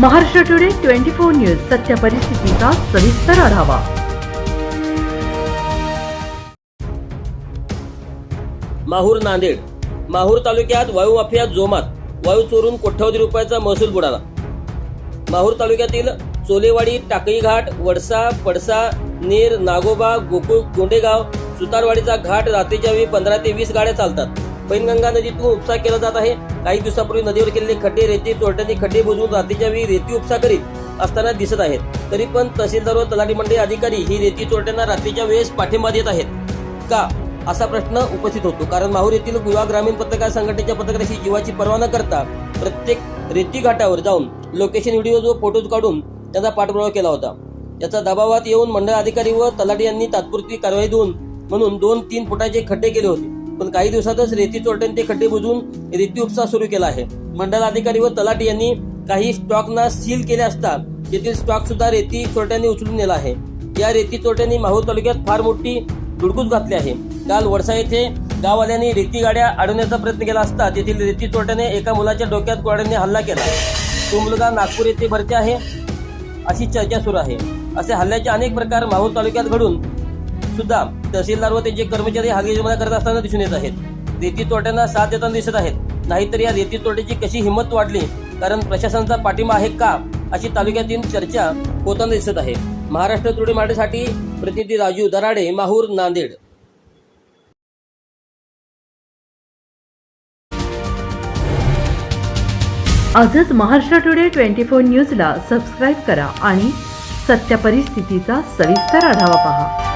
Maharashtra today twenty four news सत्य परिस्थितीचा सविस्तर आढावा. माहूर नांदेड. माहूर तालुक्यात वायू माफिया जोमात वायू चोरून कोट्यवधी रुपयाचा महसूल बुडाला. माहूर तालुक्यातील चोलेवाडी टाकळी घाट वडसा पडसा नेर नागोबा गोकुळ गोंडेगाव सुतारवाडीचा घाट रात्रीच्या वेळी पंधरा ते वीस गाड्या चालतात. पैनगंगा नदीतून उपसा केला जात आहे. काही दिवसापूर्वी नदीवर केलेले खड्डे रेती चोरट्यांनी खड्डे बुजवून रात्रीच्या वेळी रेती उपसा करीत असताना दिसत आहेत. तरी पण तहसीलदार व तलाठी मंडळी अधिकारी ही रेती चोरट्यांना रात्रीच्या वेळेस पाठिंबा देत आहेत. का? असा प्रश्न उपस्थित होतो. कारण माहूर येथील गुवा ग्रामीण पत्रकार संघटनेच्या पत्रकाराशी जीवाची पर्वा न करता प्रत्येक रेती घाटावर जाऊन लोकेशन व्हिडिओ व फोटोज काढून त्याचा पाठपुरावा केला होता. याचा दबावात येऊन मंडळ अधिकारी व तलाठी यांनी तात्पुरती कारवाई देऊन म्हणून दोन तीन फुटाचे खड्डे केले होते. पण काही दिवसातच रेती चोरट्यांनी ते खड्डे बुजवून रेती उपसा सुरू केला आहे. मंडळ अधिकारी व तलाठी यांनी काही स्टॉकना सील केले असता तेथील स्टॉक सुद्धा रेती चोरट्यांनी उचलून नेला आहे. या रेती चोरट्यांनी माहूर तालुक्यात फार मोठी धुडकूस घातली आहे. काल वडसा येथे गाववाल्यांनी रेती गाड्या अडवण्याचा प्रयत्न केला असता तेथील रेती चोरट्याने एका मुलाच्या डोक्यात कोड्याने हल्ला केला. तो मुलगा नागपूर येथे भरते आहे अशी चर्चा सुरू आहे. असे हल्ल्याचे अनेक प्रकार माहूर तालुक्यात घडून सुद्धा तहसीलदार व त्यांचे कर्मचारी हलगर्जीपणा करत असताना दिसून येत आहेत. रेती तोट्यांना साथ देताना दिसत आहेत. नाहीतर या रेती तोट्याची कशी हिंमत वाढली? कारण प्रशासनाचा पाठिंबा आहे का? अशी तालुक्यातील चर्चा होताना दिसत आहे. महाराष्ट्र तुडे माटेसाठी प्रतिनिधी राजू दराडे माहूर नांदेड. आजच महाराष्ट्र टुडे ट्वेंटी फोर न्यूजला सबस्क्राईब करा आणि सत्य परिस्थितीचा सविस्तर आढावा पहा.